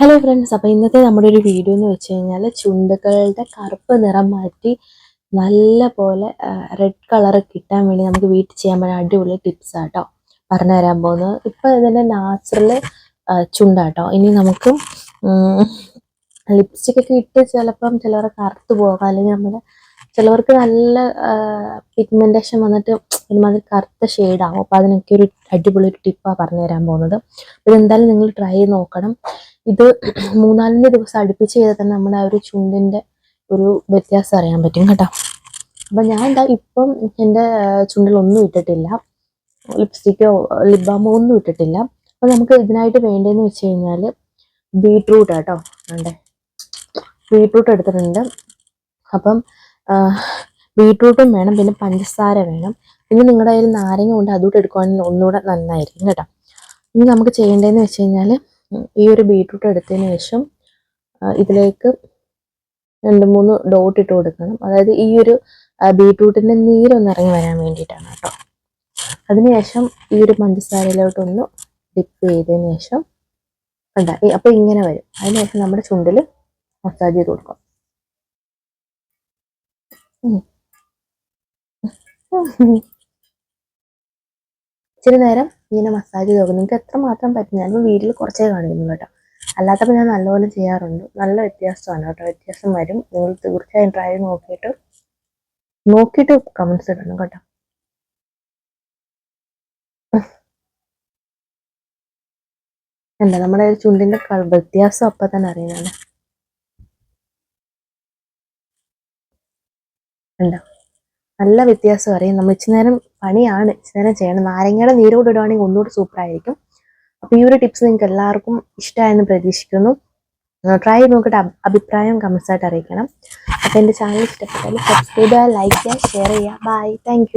Hello friends അപ്പോൾ ഇന്നത്തെ നമ്മുടെ ഒരു വീഡിയോ എന്ന് വെച്ച് കഴിഞ്ഞാൽ ചുണ്ടുകളുടെ കറുപ്പ് നിറം മാറ്റി നല്ല പോലെ റെഡ് കളർ കിട്ടാൻ വേണ്ടി നമുക്ക് വീട്ടിൽ ചെയ്യാൻ പറ്റുന്ന അടിപൊളി ടിപ്സ് ആട്ടോ. പറഞ്ഞു തരാൻ പോകുന്നത്. ഇപ്പോൾ ഇതിന്റെ നാച്ചുറൽ ചുണ്ടാട്ടോ. ഇനി നമുക്ക് ലിപ്സ്റ്റിക് ഒക്കെ ഇട്ട് ചിലപ്പം ചിലവർ കറുത്ത് പോകാം. അല്ലെങ്കിൽ നമ്മുടെ ചിലവർക്ക് നല്ല പിഗ്മെന്റേഷൻ വന്നിട്ട് ഒരുമാതിരി കറുത്ത ഷെയ്ഡാകും അപ്പോൾ അതിനൊക്കെ ഒരു അടിപൊളി ഒരു ടിപ്പാണ് പറഞ്ഞു തരാൻ പോകുന്നത്. അപ്പോൾ ഇതെന്തായാലും നിങ്ങൾ ട്രൈ ചെയ്ത് നോക്കണം. ഇത് മൂന്നാലഞ്ച് ദിവസം അടുപ്പിച്ച് ചെയ്താൽ തന്നെ നമ്മുടെ ആ ഒരു ചുണ്ടിന്റെ ഒരു വ്യത്യാസം അറിയാൻ പറ്റും കേട്ടോ. അപ്പം ഞാൻ എന്താ ഇപ്പം എന്റെ ചുണ്ടിലൊന്നും ഇട്ടിട്ടില്ല. ലിപ്സ്റ്റിക്കോ ലിപ് ബാമോ ഒന്നും ഇട്ടിട്ടില്ല. അപ്പം നമുക്ക് ഇതിനായിട്ട് വേണ്ടതെന്ന് വെച്ച് കഴിഞ്ഞാൽ ബീട്രൂട്ട് കേട്ടോ വേണ്ടേ. ബീട്രൂട്ട് എടുത്തിട്ടുണ്ട്. അപ്പം ബീട്രൂട്ടും വേണം പിന്നെ പഞ്ചസാര വേണം. പിന്നെ നിങ്ങളുടെ കയ്യിൽ നാരങ്ങ കൊണ്ട് അതുകൂടെ എടുക്കുവാണെങ്കിൽ ഒന്നുകൂടെ നന്നായിരിക്കും കേട്ടോ. ഇനി നമുക്ക് ചെയ്യേണ്ടതെന്ന് വെച്ച് കഴിഞ്ഞാൽ ഈ ഒരു ബീട്രൂട്ട് എടുത്തതിന് ശേഷം ഇതിലേക്ക് രണ്ട് മൂന്ന് ഡോട്ട് ഇട്ട് കൊടുക്കണം. അതായത് ഈ ഒരു ബീട്രൂട്ടിന്റെ നീരൊന്ന് ഇറങ്ങി വരാൻ വേണ്ടിയിട്ടാണ് കേട്ടോ. അതിനുശേഷം ഈ ഒരു പഞ്ചസാരയിലോട്ടൊന്ന് ഡിപ്പ് ചെയ്തതിന് ശേഷം കണ്ട അപ്പോൾ ഇങ്ങനെ വരും. അതിനുശേഷം നമ്മുടെ ചുണ്ടിൽ മസാജ് ചെയ്ത് കൊടുക്കാം. ഇച്ചിരി നേരം ഇങ്ങനെ മസാജ് ചെയ്ത് നോക്കും നിങ്ങൾക്ക് എത്ര മാത്രം പറ്റും? ഞാനിപ്പോൾ വീട്ടിൽ കുറച്ചേ കാണിക്കുന്നു കേട്ടോ. അല്ലാത്തപ്പോൾ ഞാൻ നല്ലപോലെ ചെയ്യാറുണ്ട്. നല്ല വ്യത്യാസമാണ് കേട്ടോ. വ്യത്യാസം വരും. നിങ്ങൾ തീർച്ചയായും ട്രൈ നോക്കിയിട്ട് നോക്കിയിട്ട് കമൻസ് ഇടണം കേട്ടോ. എന്താ നമ്മുടെ ചുണ്ടിന്റെ വ്യത്യാസം അപ്പം തന്നെ അറിയുന്നതാണ്. ഉണ്ടോ നല്ല വ്യത്യാസം അറിയാം. നമ്മൾ ഇച്ചിരി നേരം പണിയാണ് ഇച്ചിരി നേരം ചെയ്യണം. നാരങ്ങയുടെ നീരോട് ഇടുവാണെങ്കിൽ ഒന്നുകൂടി സൂപ്പർ ആയിരിക്കും. അപ്പോൾ ഈ ഒരു ടിപ്സ് നിങ്ങൾക്ക് എല്ലാവർക്കും ഇഷ്ടമായെന്ന് പ്രതീക്ഷിക്കുന്നു. ട്രൈ ചെയ്ത് നോക്കിയിട്ട് അഭിപ്രായം കമൻസ് ആയിട്ട് അറിയിക്കണം. അപ്പോൾ എന്റെ ചാനൽ ഇഷ്ടപ്പെട്ടാൽ സബ്സ്ക്രൈബ് ചെയ്യുക ലൈക്ക് ചെയ്യുക ഷെയർ ചെയ്യുക. Bye thank